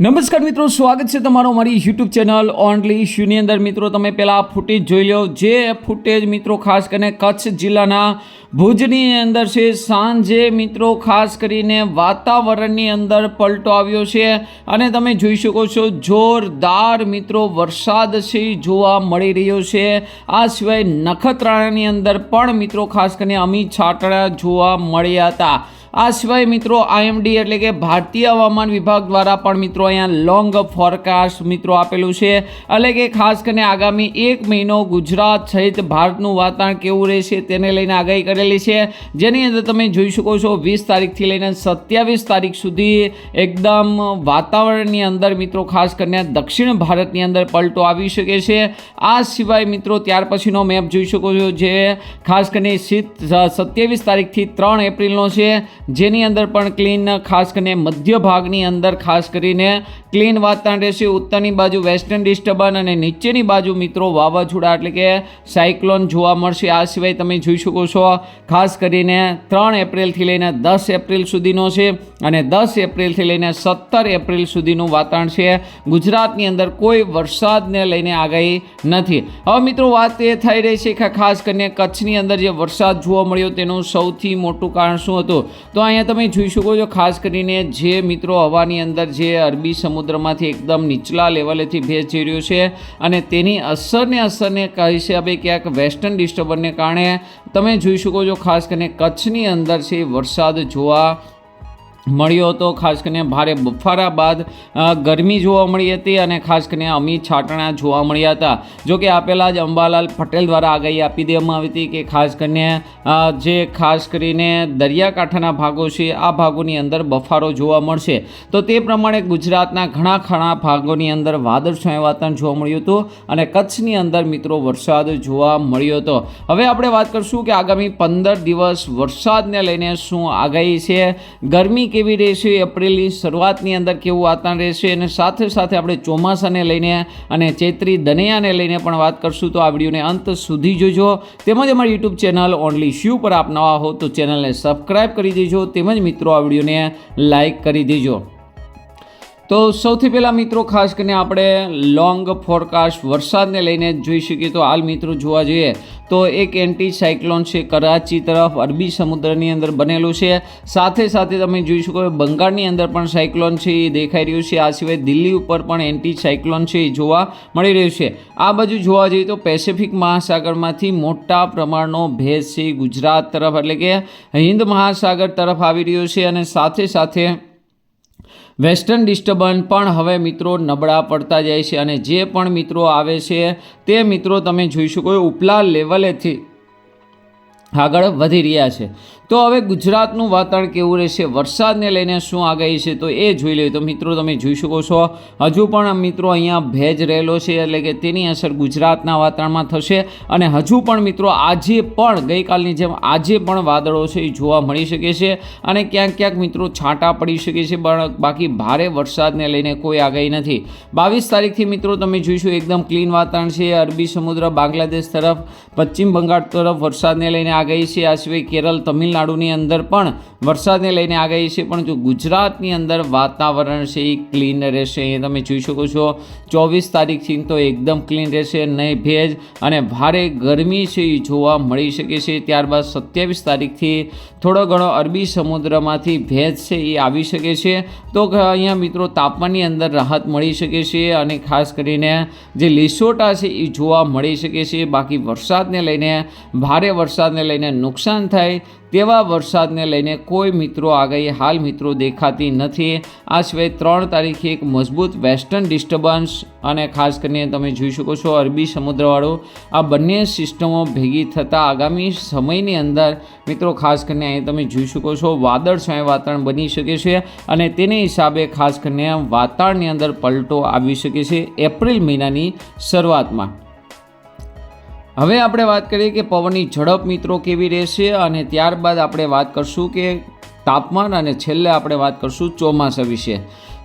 નમસ્કાર મિત્રો, સ્વાગત છે તમારો મારી યુટ્યુબ ચેનલ ઓનલી શ્યુની અંદર મિત્રો, તમે પહેલાં ફૂટેજ જોઈ લો. જે ફૂટેજ મિત્રો, ખાસ કરીને કચ્છ જિલ્લાના ભુજની અંદર છે, સાંજે મિત્રો, ખાસ કરીને વાતાવરણની અંદર પલટો આવ્યો છે. અને તમે જોઈ શકો છો, જોરદાર મિત્રો, વરસાદ છે, જોવા મળી રહ્યો છે. આ સિવાય નખત્રાણાની અંદર પણ મિત્રો, ખાસ કરીને અમી છાંટણા જોવા મળ્યા હતા. આ સિવાય મિત્રો આઈએમડી એટલે કે ભારતીય હવામાન વિભાગ દ્વારા પણ મિત્રો અહીંયા લોંગ ફોરકાસ્ટ મિત્રો આપેલું છે. એટલે કે ખાસ કરીને આગામી એક મહિનો ગુજરાત સહિત ભારતનું વાતાવરણ કેવું રહેશે તેને લઈને આગાહી કરેલી છે. જેની અંદર તમે જોઈ શકો છો વીસ તારીખથી લઈને સત્યાવીસ તારીખ સુધી એકદમ વાતાવરણની અંદર મિત્રો ખાસ કરીને દક્ષિણ ભારતની અંદર પલટો આવી શકે છે. આ સિવાય મિત્રો ત્યાર પછીનો મેપ જોઈ શકો છો જે ખાસ કરીને સિત- સત્યાવીસ તારીખથી ત્રણ એપ્રિલનો છે. જેની અંદર પણ ક્લીન ખાસ કરીને મધ્ય ભાગની અંદર ખાસ કરીને ક્લીન વાતાવરણ રહેશે. ઉત્તરની બાજુ વેસ્ટર્ન ડિસ્ટર્બન અને નીચેની બાજુ મિત્રો વાવાઝોડા એટલે કે સાયક્લોન જોવા મળશે. આ સિવાય તમે જોઈ શકો છો, ખાસ કરીને ત્રણ એપ્રિલથી લઈને દસ એપ્રિલ સુધીનો છે અને દસ એપ્રિલથી લઈને સત્તર એપ્રિલ સુધીનું વાતાવરણ છે. ગુજરાતની અંદર કોઈ વરસાદને લઈને આગાહી નથી. હવે મિત્રો વાત એ થઈ રહી છે કે ખાસ કરીને કચ્છની અંદર જે વરસાદ જોવા મળ્યો તેનું સૌથી મોટું કારણ શું હતું? તો અહીંયા તમે જોઈ શકો છો, ખાસ કરીને જે મિત્રો હવાની અંદર જે અરબી સમુદ્રમાંથી એકદમ નીચલા લેવલેથી ભેજ જઈ રહ્યો છે અને તેની અસરને અસરને કહી છે ભાઈ ક્યાંક વેસ્ટર્ન ડિસ્ટર્બનને કારણે તમે જોઈ શકો છો, ખાસ કરીને કચ્છની અંદર છે, વરસાદ જોવા મળ્યો હતો. ખાસ કરીને ભારે બફારા બાદ ગરમી જોવા મળી હતી અને ખાસ કરીને અમી છાંટણા જોવા મળ્યા હતા. જો કે આપેલા જ અંબાલાલ પટેલ દ્વારા આગાહી આપી દેવામાં આવી હતી કે ખાસ કરીને જે ખાસ કરીને દરિયાકાંઠાના ભાગો છે, આ ભાગોની અંદર બફારો જોવા મળશે. તો તે પ્રમાણે ગુજરાતના ઘણા ઘણા ભાગોની અંદર વાદળછાયું વાતાવરણ જોવા મળ્યું હતું અને કચ્છની અંદર મિત્રો વરસાદ જોવા મળ્યો હતો. હવે આપણે વાત કરશું કે આગામી પંદર દિવસ વરસાદને લઈને શું આગાહી છે. ગરમી કેવી રહેશે? એપ્રિલની શરૂઆતની અંદર કેવું વાતાવરણ રહેશે? અને સાથે સાથે આપણે ચોમાસાને લઈને અને ચૈત્રી દનૈયાને લઈને પણ વાત કરશું. તો આ વિડીયોને અંત સુધી જોજો. તેમજ અમારી યુટ્યુબ ચેનલ ઓનલી શ્યુ પર આપ નવા હો તો ચેનલને સબસ્ક્રાઈબ કરી દેજો. તેમજ મિત્રો, આ વિડીયોને લાઈક કરી દેજો. તો સૌથી પહેલાં મિત્રો, ખાસ કરીને આપણે લોંગ ફોરકાસ્ટ વરસાદને લઈને જોઈ શકીએ તો હાલ મિત્રો જોવા જઈએ તો એક એન્ટી સાયક્લોન છે કરાચી તરફ, અરબી સમુદ્રની અંદર બનેલું છે. સાથે સાથે તમે જોઈ શકો બંગાળની અંદર પણ સાયક્લોન છે, એ દેખાઈ રહ્યું છે. આ સિવાય દિલ્હી ઉપર પણ એન્ટી સાયક્લોન છે, એ જોવા મળી રહ્યું છે. આ બાજુ જોવા જઈએ તો પેસિફિક મહાસાગરમાંથી મોટા પ્રમાણનો ભેજ છે, ગુજરાત તરફ એટલે કે હિન્દ મહાસાગર તરફ આવી રહ્યો છે અને સાથે સાથે વેસ્ટર્ન ડિસ્ટર્બન્સ પણ હવે મિત્રો નબળા પડતા જાય છે અને જે પણ મિત્રો આવે છે, તે મિત્રો તમે જોઈ શકો ઉપલા લેવલેથી. આગળ વધી રહ્યા છે. તો હવે ગુજરાતનું વાતાવરણ કેવું રહેશે? વરસાદને લઈને શું આગાહી છે? તો એ જોઈ લઈએ. તો મિત્રો, તમે જોઈ શકો છો, હજુ પણ મિત્રો અહીંયા ભેજ રહેલો છે, એટલે કે તેની અસર ગુજરાતના વાતાવરણમાં થશે. અને હજુ પણ મિત્રો, આજે પણ, ગઈકાલની જેમ આજે પણ વાદળો છે, એ જોવા મળી શકે છે. અને ક્યાંક ક્યાંક મિત્રો, છાંટા પડી શકે છે, પણ બાકી ભારે વરસાદને લઈને કોઈ આગાહી નથી. બાવીસ તારીખથી મિત્રો, તમે જોઈશું, એકદમ ક્લીન વાતાવરણ છે. અરબી સમુદ્ર, બાંગ્લાદેશ તરફ, પશ્ચિમ બંગાળ તરફ વરસાદને લઈને આગાહી છે, આ સિવાય કેરળ, તમિલનાડુની અંદર પણ વરસાદને લઈને આગાહી છે, પણ જો ગુજરાતની અંદર વાતાવરણ છે એ ક્લીન રહેશે. એ તમે જોઈ શકો છો, ચોવીસ તારીખથી તો એકદમ ક્લીન રહેશે, નહીં ભેજ અને ભારે ગરમી છે એ જોવા મળી શકે છે. ત્યારબાદ સત્યાવીસ તારીખથી થોડો ઘણો અરબી સમુદ્રમાંથી ભેજ છે એ આવી શકે છે. તો અહીંયા મિત્રો તાપમાનની અંદર રાહત મળી શકે છે અને ખાસ કરીને જે લીસોટા છે એ જોવા મળી શકે છે. બાકી વરસાદને લઈને ભારે વરસાદને લઈને નુકસાન થાય તેવા વરસાદને લઈને કોઈ મિત્રો આગાહી હાલ મિત્રો દેખાતી નથી. આ સિવાય ત્રણ તારીખે એક મજબૂત વેસ્ટર્ન ડિસ્ટર્બન્સ અને ખાસ કરીને તમે જોઈ શકો છો અરબી સમુદ્રવાળો. આ બંને સિસ્ટમો ભેગી થતાં આગામી સમયની અંદર મિત્રો ખાસ કરીને અહીં તમે જોઈ શકો છો વાદળ વાદળછાયું વાતાવરણ બની શકે છે અને તેને હિસાબે ખાસ કરીને વાતાવરણની અંદર પલટો આવી શકે છે એપ્રિલ મહિનાની શરૂઆતમાં. હવે આપણે વાત કરીએ કે પવનની ઝડપ મિત્રો કેવી રહેશે અને ત્યારબાદ આપણે વાત કરશું કે તાપમાન અને છેલ્લે આપણે વાત કરશું ચોમાસા વિશે.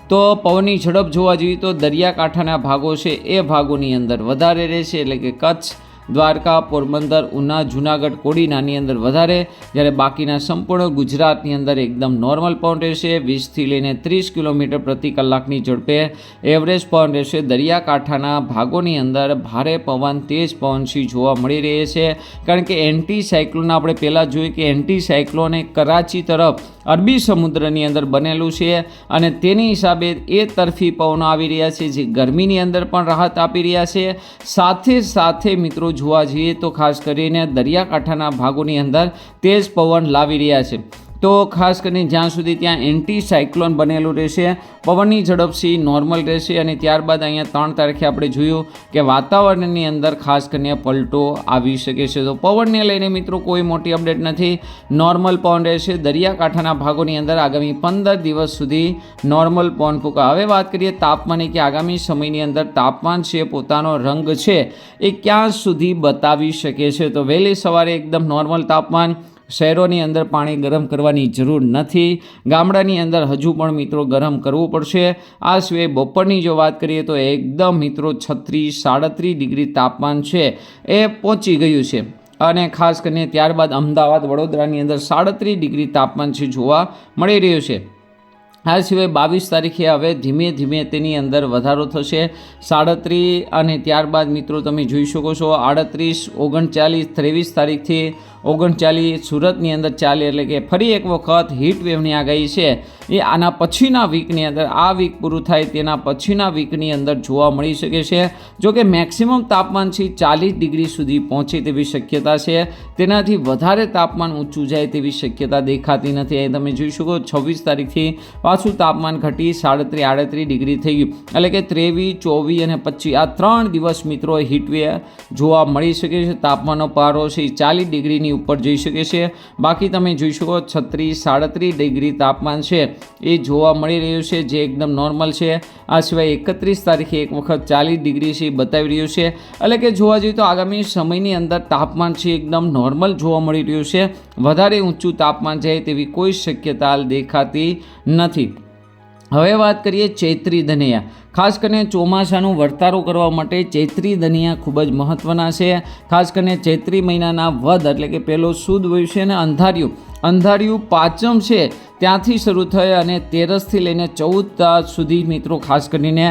તો પવનની ઝડપ જોવા જઈએ તો દરિયાકાંઠાના ભાગો છે એ ભાગોની અંદર વધારે રહેશે એટલે કે કચ્છ દ્વારકા, પોરબંદર, ઉના, જુનાગઢ, કોડીનાની અંદર વધારે. જ્યારે બાકીના સંપૂર્ણ ગુજરાતની અંદર એકદમ નોર્મલ પવન રહેશે. વીસથી લઈને ત્રીસ કિલોમીટર પ્રતિ કલાકની ઝડપે એવરેજ પવન રહેશે. દરિયાકાંઠાના ભાગોની અંદર ભારે પવન, તેજ પવનથી જોવા મળી રહે છે. કારણ કે એન્ટી સાયક્લોન, આપણે પહેલાં જોયું કે એન્ટી સાયક્લોન કરાચી તરફ અરબી સમુદ્રની અંદર બનેલું છે અને તેની હિસાબે એ તરફી પવનો આવી રહ્યા છે, જે ગરમીની અંદર પણ રાહત આપી રહ્યા છે. સાથે સાથે મિત્રો જોવા જઈએ તો ખાસ કરીને દરિયાકાંઠાના ભાગોની અંદર તેજ પવન લાવી રહ્યા છે. તો ખાસ કરીને જ્યાં સુધી ત્યાં એન્ટી સાયક્લોન બનેલું રહેશે, પવનની ઝડપથી નોર્મલ રહેશે અને ત્યારબાદ અહીંયા ત્રણ તારીખે આપણે જોયું કે વાતાવરણની અંદર ખાસ કરીને પલટો આવી શકે છે. તો પવનને લઈને મિત્રો કોઈ મોટી અપડેટ નથી. નોર્મલ પવન રહેશે. દરિયાકાંઠાના ભાગોની અંદર આગામી પંદર દિવસ સુધી નોર્મલ પવન ફૂંકા હવે વાત કરીએ તાપમાનની કે આગામી સમયની અંદર તાપમાન છે, પોતાનો રંગ છે, એ ક્યાં સુધી બતાવી શકે છે? તો વહેલી સવારે એકદમ નોર્મલ તાપમાન શહેરોની અંદર પાણી ગરમ કરવાની જરૂર નથી. ગામડાની અંદર હજુ પણ મિત્રો ગરમ કરવું પડશે. આ સિવાય બપોરની જો વાત કરીએ તો એકદમ મિત્રો છત્રીસ, સાડત્રીસ ડિગ્રી તાપમાન છે. એ પહોંચી ગયું છે. અને ખાસ કરીને ત્યારબાદ અમદાવાદ, વડોદરાની અંદર સાડત્રીસ ડિગ્રી તાપમાન છે જોવા મળી રહ્યું છે. આ સિવાય બાવીસ તારીખે હવે ધીમે ધીમે તેની અંદર વધારો થશે. સાડત્રીસ અને ત્યારબાદ મિત્રો તમે જોઈ શકો છો આડત્રીસ, ઓગણચાલીસ, ત્રેવીસ તારીખથી ઓગણચાલીસ સુરતની અંદર ચાલે એટલે કે ફરી એક વખત હીટ વેવની આગાહી છે. એ આના પછીના વીકની અંદર, આ વીક પૂરું થાય તેના પછીના વીકની અંદર જોવા મળી શકે છે. જો કે મેક્સિમમ તાપમાન છે ચાલીસ ડિગ્રી સુધી પહોંચે તેવી શક્યતા છે. તેનાથી વધારે તાપમાન ઊંચું જાય તેવી શક્યતા દેખાતી નથી. અહીં તમે જોઈ શકો છવ્વીસ તારીખથી પાછું તાપમાન ઘટી સાડત્રીસ, આડત્રીસ ડિગ્રી થઈ ગયું. એટલે કે ત્રેવીસ, ચોવીસ અને પચીસ આ ત્રણ દિવસ મિત્રો હીટવે જોવા મળી શકે છે. તાપમાનનો પારો છે ચાલીસ ડિગ્રીની ઉપર જઈ શકે છે. બાકી તમે જોઈ શકો છત્રીસ, સાડત્રીસ ડિગ્રી તાપમાન છે. એ જોવા મળી રહ્યું છે જે એકદમ નોર્મલ છે. આ સિવાય એકત્રીસ તારીખે એક વખત ચાલીસ ડિગ્રી છે બતાવી રહ્યું છે. એટલે કે જોવા જઈએ તો આગામી સમયની અંદર તાપમાન છે એકદમ નોર્મલ જોવા મળી રહ્યું છે. વધારે ઊંચું તાપમાન જાય તેવી કોઈ શક્યતા દેખાતી નથી. હવે વાત કરીએ ચૈત્રી ધનિયા ખાસ કરીને ચોમાસાનું વર્તારો કરવા માટે ચૈત્રી ધનિયા ખૂબ જ મહત્ત્વના છે. ખાસ કરીને ચૈત્રી મહિનાના વધ એટલે કે પહેલો સુદ છે અને અંધારિયું. અંધારિયું પાંચમ છે, ત્યાંથી શરૂ થઈ અને તેરસથી લઈને ચૌદ સુધી મિત્રો ખાસ કરીને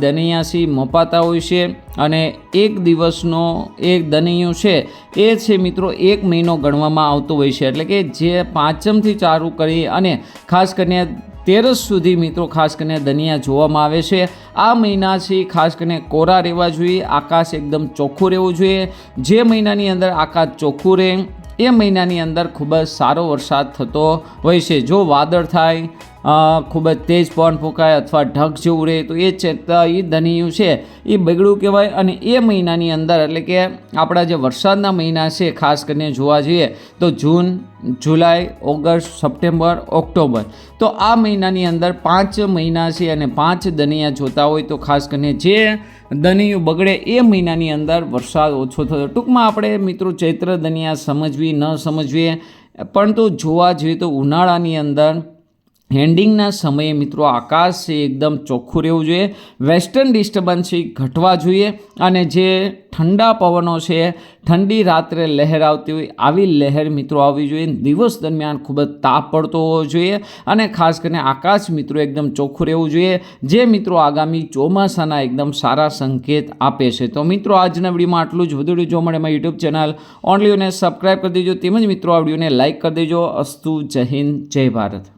દનિયાસી મપાતા હોય છે. અને એક દિવસનો એક દનિયો છે, એ છે મિત્રો એક મહિનો ગણવામાં આવતો હોય છે. એટલે કે જે પાંચમથી ચાલુ કરી અને ખાસ કરીને તેરસ સુધી મિત્રો ખાસ કરીને દનિયા જોવામાં આવે છે. આ મહિનાથી ખાસ કરીને કોરા રહેવા જોઈએ, આકાશ એકદમ ચોખ્ખું રહેવું જોઈએ. જે મહિનાની અંદર આકાશ ચોખ્ખું રહે, એ મહિનાની અંદર ખૂબ જ સારો વરસાદ થતો હોય છે. જો વાદળ થાય ખૂબ જ તેજ પવન ફૂંકાય અથવા ઢગ જેવું રહે તો એ ચેતા એ ધનિયું છે. એ બગડું કહેવાય અને એ મહિનાની અંદર એટલે કે આપણા જે વરસાદના મહિના છે, ખાસ કરીને જોવા જઈએ તો June, July, August, September, October. તો આ મહિનાની અંદર પાંચ મહિના છે અને પાંચ દનિયા જોતા હોય તો ખાસ કરીને જે દનિયું બગડે એ મહિનાની અંદર વરસાદ ઓછો થતો ટૂંકમાં આપણે મિત્રો ચૈત્ર દનિયા સમજવી ન સમજવી પરંતુ જોવા જઈએ તો ઉનાળાની અંદર હેન્ડિંગના સમયે મિત્રો આકાશ છે એકદમ ચોખ્ખું રહેવું જોઈએ. વેસ્ટર્ન ડિસ્ટર્બન્સ ઘટવા જોઈએ અને જે ઠંડા પવનો છે, ઠંડી રાત્રે લહેર આવતી હોય આવી લહેર મિત્રો આવવી જોઈએ. દિવસ દરમિયાન ખૂબ જ તાપ પડતો હોવો જોઈએ અને ખાસ કરીને આકાશ મિત્રો એકદમ ચોખ્ખું રહેવું જોઈએ, જે મિત્રો આગામી ચોમાસાના એકદમ સારા સંકેત આપે છે. તો મિત્રો આજના વિડીયોમાં આટલું જ. વધુ જોવા મળે મારી યુટ્યુબ ચેનલ ઓનલીઓને સબસ્ક્રાઈબ કરી દેજો. તેમજ મિત્રો આ વિડીયોને લાઇક કરી દેજો. અસ્તુ જય હિન્દ, જય ભારત.